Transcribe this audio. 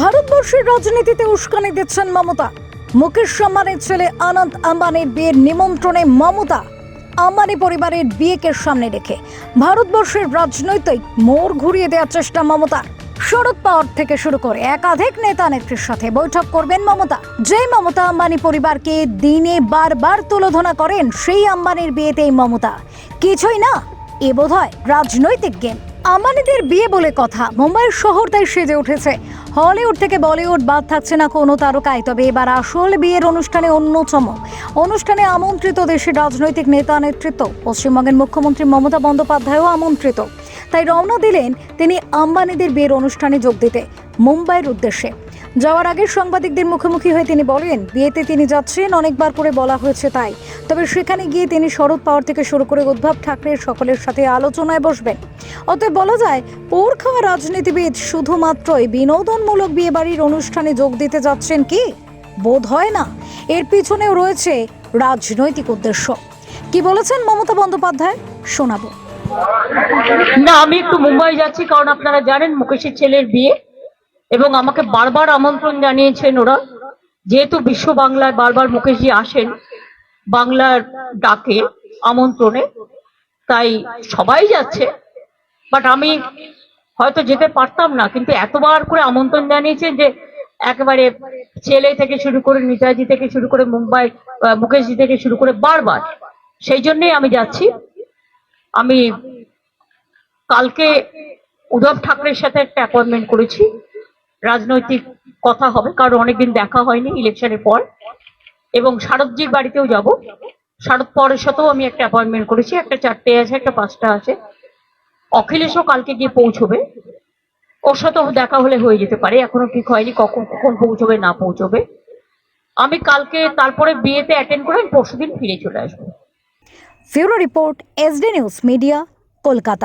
ভারতবর্ষের রাজনীতিতে উস্কানি দিচ্ছেন মমতা। মুকেশ আম্বানির ছেলে আনন্দ আম্বানির বিয়ের নিমন্ত্রণে মমতা আম্বানি পরিবারের বিয়েকে সামনে রেখে। ভারতবর্ষের রাজনৈতিক মোড় ঘুরিয়ে দেওয়ার চেষ্টা মমতা শরদ পাওয়ার থেকে শুরু করে একাধিক নেতা নেত্রীর সাথে বৈঠক করবেন মমতা। যে মমতা আম্বানি পরিবারকে দিনে বারবার তুলোধনা করেন, সেই আম্বানির বিয়েতেই মমতা। কিছুই না, এ বোধ হয় রাজনৈতিক গেম। আম্বানিদের বিয়ে বলে কথা। মুম্বাইয়ের শহর তাই সেজে উঠেছে। হলিউড থেকে বলিউড বাদ থাকছে না কোনো তারকায় তবে এবার আসল বিয়ের অনুষ্ঠানে অন্যতম অনুষ্ঠানে আমন্ত্রিত দেশের রাজনৈতিক নেতা নেতৃত্ব, পশ্চিমবঙ্গের মুখ্যমন্ত্রী মমতা বন্দ্যোপাধ্যায়ও আমন্ত্রিত। তাই রওনা দিলেন তিনি আম্বানিদের বিয়ের অনুষ্ঠানে যোগ দিতে, মুম্বাইয়ের উদ্দেশ্যে। যাওয়ার আগে সাংবাদিকদের মুখোমুখি হয়ে তিনি বলেন, বিয়েতে তিনি যাচ্ছেন, অনেকবার করে বলা হয়েছে তাই। তবে সেখানে গিয়ে তিনি শরৎ পাওয়ার থেকে শুরু করে উদ্ভব ঠাকরে সকলের সাথে আলোচনায় বসবেন। অতএব বলা যায় পোর খাওয়া রাজনীতিবিদ শুধুমাত্রই বিনোদনমূলক বিয়েবাড়ির অনুষ্ঠানে যোগ দিতে যাচ্ছেন কি? বোধ হয় না। এর পিছনেও রয়েছে রাজনৈতিক উদ্দেশ্য। কি বলেছেন মমতা বন্দ্যোপাধ্যায়? শোনাবো। না, আমি একটু মুম্বাই যাচ্ছি, কারণ আপনারা জানেন মুকেশের ছেলের বিয়ে। এবং আমাকে বারবার আমন্ত্রণ জানিয়েছেন ওরা। যেহেতু বিশ্ব বাংলায় বারবার মুকেশজি আসেন, বাংলার ডাকে আমন্ত্রণে, তাই সবাই যাচ্ছে। বাট আমি হয়তো যেতে পারতাম না, কিন্তু এতবার করে আমন্ত্রণ জানিয়েছেন যে একেবারে ছেলে থেকে শুরু করে নেতাজি থেকে শুরু করে মুম্বাই মুকেশজি থেকে শুরু করে বারবার। সেই জন্যই আমি যাচ্ছি। আমি কালকে উদ্ধব ঠাকরের সাথে একটা অ্যাপয়েন্টমেন্ট করেছি। রাজনৈতিক কথা হবে, কারণ অনেকদিন দেখা হয়নি ইলেকশনের পর। এবং শারদজির বাড়িতেও যাব। শারদ পরের সাথেও আমি একটা অ্যাপয়েন্টমেন্ট করেছি, একটা চারটে আছে, একটা পাঁচটা আছে। অখিলেশও কালকে গিয়ে পৌঁছবে। ওর সাথেও দেখা হলে হয়ে যেতে পারে, এখনও ঠিক হয়নি কখন কখন পৌঁছবে, না পৌঁছবে। আমি কালকে তারপরে বিয়েতে অ্যাটেন্ড করে আমি পরশুদিন ফিরে চলে আসব। Bureau report SD news media Kolkata.